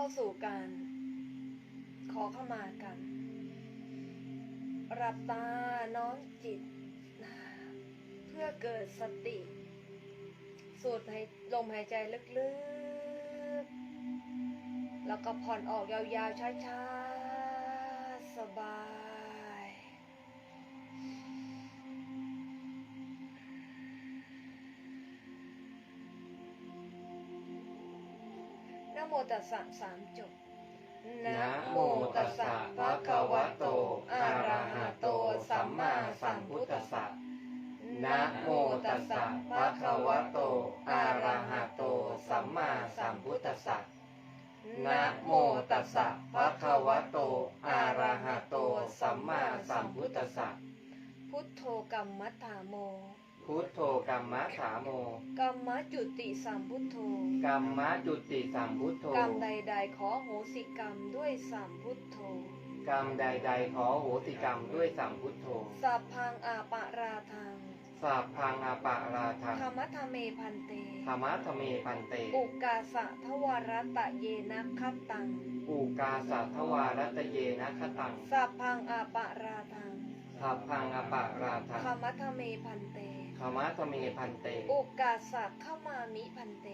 เข้าสู่การขอเข้ามากัน รับตาน้อมจิต เพื่อเกิดสติ สูดหายลมหายใจลึกๆ แล้วก็ผ่อนออกยาวๆ ช้าๆ สบาย ตัสสะสามจบนะโมตัสสะภะคะวะโต อะระหะโต สัมมาสัมพุทธัสสะนะโมตัสสะภะคะวะโต อะระหะโต สัมมาสัมพุทธัสสะนะโมตัสสะภะคะวะโต อะระหะโต สัมมาสัมพุทธัสสะพุทโธกัมมัฏฐาโม พุทโธกัมมะถาโมกัมมะจุติสัมพุทโธกัมมะจุติสัมพุทโธกรรมใด ๆ ขอโหสิกรรมด้วยสัมพุทโธกรรมใด ๆ ขอโหติกรรมด้วยสัมพุทโธสัพพังอาปะราทังสัพพังอาปะราทังธรรมะทะเมพันเตธรรมะทะเมพันเต อุกาสะทวรตะเยนะคัตตังอุกาสัทธวารัตเยนะคตังสัพพังอาปะราทัง สัพพังอาปะราทังธรรมะทะเมพันเตธรรมะทะเมพันเต อุกาสะเข้ามามิพันเต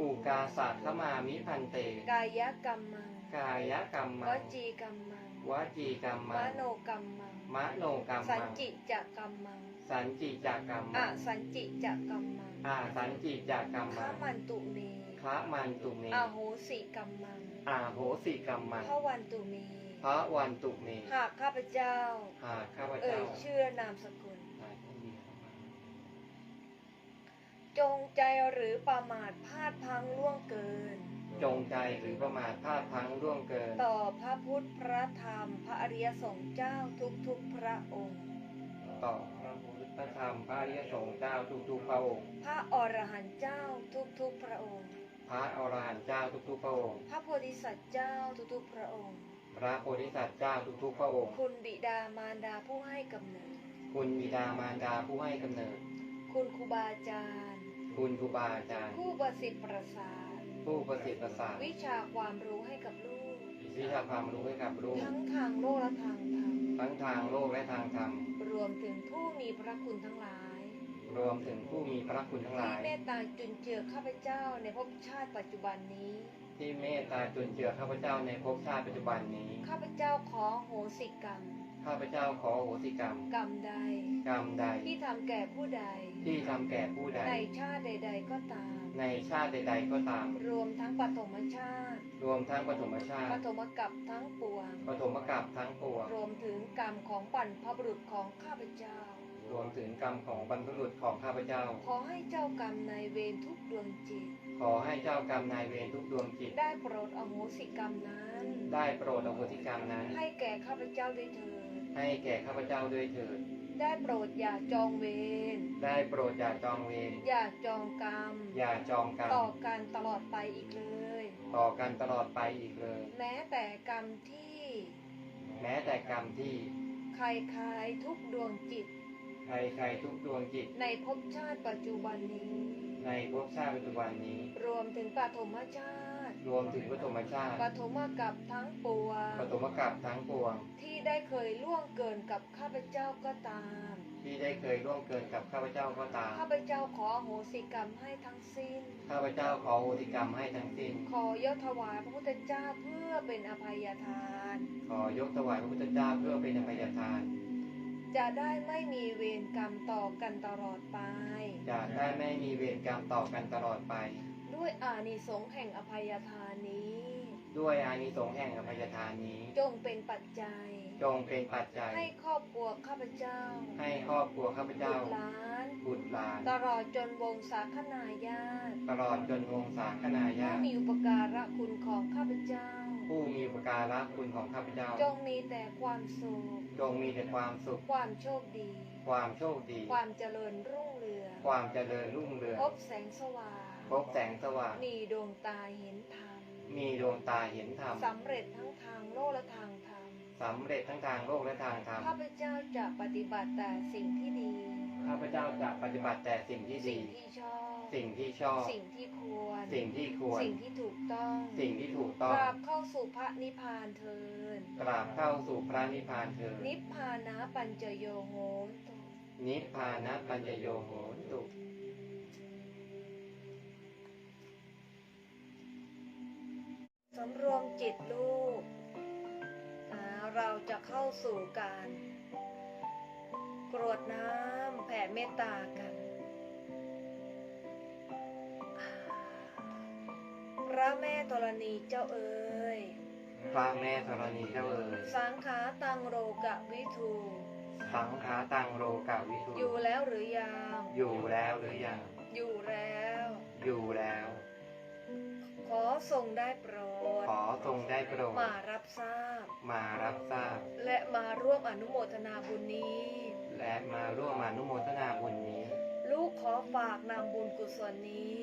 อุกาสัทธมามิพันเต กายกรรมัง กายกรรมัวงจีกรรมังวจีกรรมมังโนกรรมังมโนกรรสันมังจิจะกรรมัง สันจิจากกรรอมังสันจิจะกรรมังอาสันจิจากกรรขมังมันตุเมพระมันตุเมอาโหสิกรรมัง อาโหสิกรรมังพระวันตุเมพระวันตุเมหากข้าพเจ้า หากข้าพเอ่เจ้ายชื่อนามสกุลหากไม่มีเข้ามาจงใจหรือประมาทพลาดพลังล่วงเกิน จงใจหรือประมาทพลาดพลั้งร่วงเกิน ต่อพระพุทธพระธรรม พระอริยสงฆ์เจ้าทุกๆพระองค์ ต่อพระพุทธธรรมพระอริยสงฆ์เจ้าทุกๆพระองค์ พระอรหันต์เจ้าทุกๆพระองค์ พระอรหันต์เจ้าทุกๆพระองค์ พระโพธิสัตว์เจ้าทุกๆพระองค์ พระโพธิสัตว์เจ้าทุกๆพระองค์ คุณบิดามารดาผู้ให้กำเนิด คุณบิดามารดาผู้ให้กำเนิด คุณครูบาอาจารย์ คุณครูบาอาจารย์ ผู้ประสิทธิ์ประสาท ผู้ประสิทธิ์ประสาท วิชาความรู้ให้กับลูก วิชาความรู้ให้กับลูก ทั้งทางโลกและทางธรรม ทั้งทางโลกและทางธรรม รวมถึงผู้มีพระคุณทั้งหลาย รวมถึงผู้มีพระคุณทั้งหที่ลายเมตตาจุนเจือข้าพเจ้าในภพชาติปัจจุบันนี้ ที่เมตตาจุนเจือข้าพเจ้าในภพชาติปัจจุบันนี้ ข้าพเจ้าขอโหสิกรรม ข้าพเจ้าขอโหสิกรรม กรรมใด กรรมใด ที่ทำแก่ผู้ใด ที่ทำแก่ผู้ใด ในชาติใด ๆ ก็ตาม ในชาติใด ๆ ก็ตาม รวมทั้งปฐมชาติ รวมทั้งปฐมชาปติฐมกัปทั้งปวงปฐมกัปทั้งปวง รวมถึงกรรมของบรรพบุรุษของข้าพเจ้า รวมถึงกรรมของบรรพบุรุษของข้าพเจ้า ขอให้เจ้ากรรมนายเวรทุกดวงจิต ขอให้เจ้ากรรมนายเวรทุกดวงจิต ได้โปรดอโหสิกรรมนั้น ได้โปรดอโหสิกรรมนั้น ให้แก่ข้าพเจ้าด้วยเถิด ให้แก่ข้าพเจ้าด้วยเถิด ได้โปรดอย่าจองเวร ได้โปรดอย่าจองเวร อย่าจองกรรม อย่าจองกรรม ต่อกันตลอดไปอีกเลย ต่อกันตลอดไปอีกเลย แม้แต่กรรมที่ แม้แต่กรรมที่ใครๆทุกดวงจิต ใครๆทุกดวงจิต ในภพชาติปัจจุบันนี้ ในภพชาติปัจจุบันนี้ รวมถึงปฐมชาติ รวมถึงปฐมชาติปฐมกับทั้งปวงปฐมกัปทั้งปวง ที่ได้เคยล่วงเกินกับข้าพเจ้าก็ตาม ที่ได้เคยร่วมเกินกับข้าพเจ้าก็ตาม ข้าพเจ้าขออโหสิกรรมให้ทั้งสิ้น ข้าพเจ้าขอโหติกรรมให้ทั้งสิ้น ขอยกถวายพระพุทธเจ้าเพื่อเป็นอภัยทาน ขอยกถวายพระพุทธเจ้าเพื่อเป็นอภัยทานจะ ได้ไม่มีเวรกรรมต่อกันตลอดไป จะได้ไม่มีเวรกรรมต่อกันตลอดไป ด้วยอานิสงส์แห่งอภัยทานนี้ ด้วยอานิสงส์แห่งอภัยทานนี้ จงเป็นปัจจัย จงเป็นปัจจัย ให้ครอบครัวข้าพเจ้า ให้ครอบครัวข้าพบุเจ้าตรหลาน บุตรหลาน ตลอดจนวงศาคณาญาติ ตลอดจนวงศาคณาผู้ญาติมีอุปการะคุณของข้าพเจ้า ผู้มีอุปการะคุณของข้าพเจ้า จงมีแต่ความสุข จงมีแต่ความสุข ความโชคดี ความโชคดี ความเจริญรุ่งเรือง ความเจริญรุ่งเรือง พบแสงสว่าง พบแสงสว่าง มีดวงตาเห็นธรรม มีดวงตาเห็นธรรมสำเร็จทั้งทางโลกและทางธรรมสำเร็จทั้งทางโลกและทางธรรมข้าพเจ้าจะปฏิบัติแต่สิ่งที่ดีข้าพเจ้าจะปฏิบัติแต่สิ่งที่สิ่ดีงที่ชอบ สิ่งที่ชอบ สิ่งที่ควร สิ่งที่ควร สิ่งที่ถูกต้อง สิ่งที่ถูกกต้องราบเข้าสู่พระนิพพานเทินกราบเข้าสู่พระนิพพานเถิดนิพพานะปัญจโยโหตุนิพพานะปัญญโยโหตุ สำรวมจิตลูกอ่าเราจะเข้าสู่การกรวดน้ำแผ่เมตตากันอ่าพระแม่ธรณีเจ้าเอ๋ยพระแม่ธรณีเจ้าเอ๋ยสังขาตังโรกะวิทูสังฆาตังโลกาวิทูอยู่แล้วหรือยัง อยู่แล้วหรือยัง อยู่แล้ว อยู่แล้ว ขอทรงได้โปรด ขอทรงได้โปรด มารับทราบ มารับทราบ และมาร่วมอนุโมทนาบุญนี้ และมาร่วมอนุโมทนาบุญนี้ ลูกขอฝากนำบุญกุศลนี้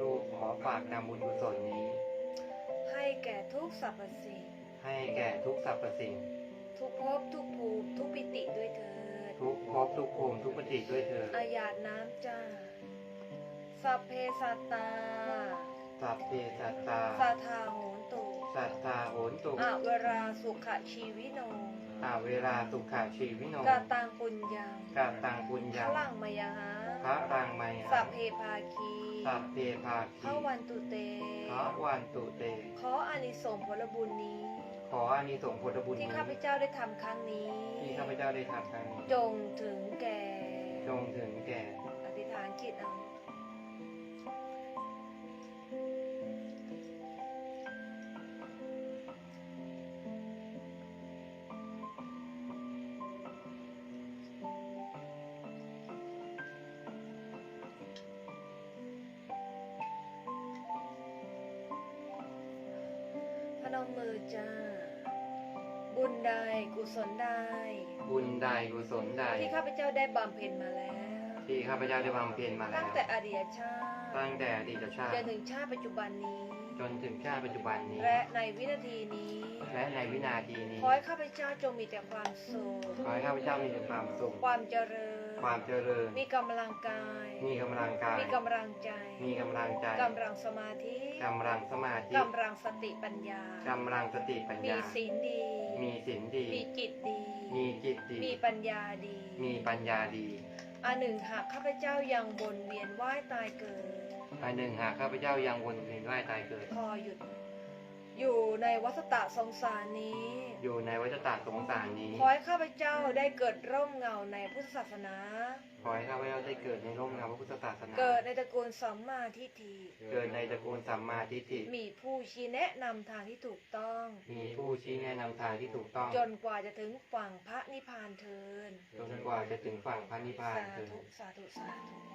ลูกขอฝากนำบุญกุศลนี้ ให้แก่ทุกสรรพสิ่ง ให้แก่ทุกสรรพสิ่ง ทุกภพทุกภูมิทุกปิติด้วยเถิด ทุกภพทุกภูมิทุกปฏิด้วยเถิดอาญาตน้ำจ้าสัพเพสัตตา สัพเพสัตตาสัทธาโหนตุสัตตาโหนตุอะเวราสุขชีวิโนอาเวลาสุขาชีวิโนกาตังปุญญังกาตังปุญพญังลังมยหาพระรังไมยสัพเพภาคีสัพเพภาพคีระวันตุเตพระวันตุเต ขออานิสงส์ผลบุญนี้ ขออานิสงส์ผลบุญที่นี้ข้าพเจ้าได้ทำครั้งนี้ ที่ข้าพเจ้าได้ทำครั้งนี้ จงถึงแก่ พนมมือจ้า บุญใดกุศลใดบุญใดกุศลใดที่ข้าพเจ้าได้บำเพ็ญมาแล้ว ที่ข้าพเจ้าได้บำเพ็ญมาแล้ตั้วงแต่อดีตชาติตั้งแต่อดีตชาติจนถึงชาติปัจจุบันนี้ จนถึงชาติปัจจุบันนี้ และในวินาทีนี้และในวินาทีนี้ขอให้ข้าพเจ้าจงมีแต่ความสุขขอให้ข้าพเจ้ามีแต่ความสุขความเจริญ ความเจริญ มีกำลังกาย มีกำลังกาย มีกำลังใจ มีกำลังใจกำลังสมาธิกำลังสมาธิกำลังสติปัญญากำลังสติปัญมีญาศีลดี มีศีลดี มีจิตดี มีจิตดี มีปัญญาดี มีปัญญาดีอันหนึ่งหากข้าพเจ้ายังวนเวียนว่ายตายเกิดอันหนึ่งหากข้าพเจ้ายังวนเวียนว่ายตายเกิดพอหยุด อยู่ในวัฏฏะสงสารนี้ อยู่ในวัฏฏะสงสารนี้ ขอให้ข้าพเจ้าได้เกิดร่มเงาในพุทธศาสนา ขอให้ข้าพเจ้าได้เกิดในร่มเงาพระพุทธศาสนา เกิดในตระกูลสัมมาทิฏฐิ เกิดในตระกูลสัมมาทิฏฐิ มีผู้ชี้แนะนำทางที่ถูกต้อง มีผู้ชี้แนะนำทางที่ถูกต้อง จนกว่าจะถึงฝั่งพระนิพพานเทิน จนกว่าจะถึงฝั่งพระนิพพานสาเถิดธุสาธุสาธุ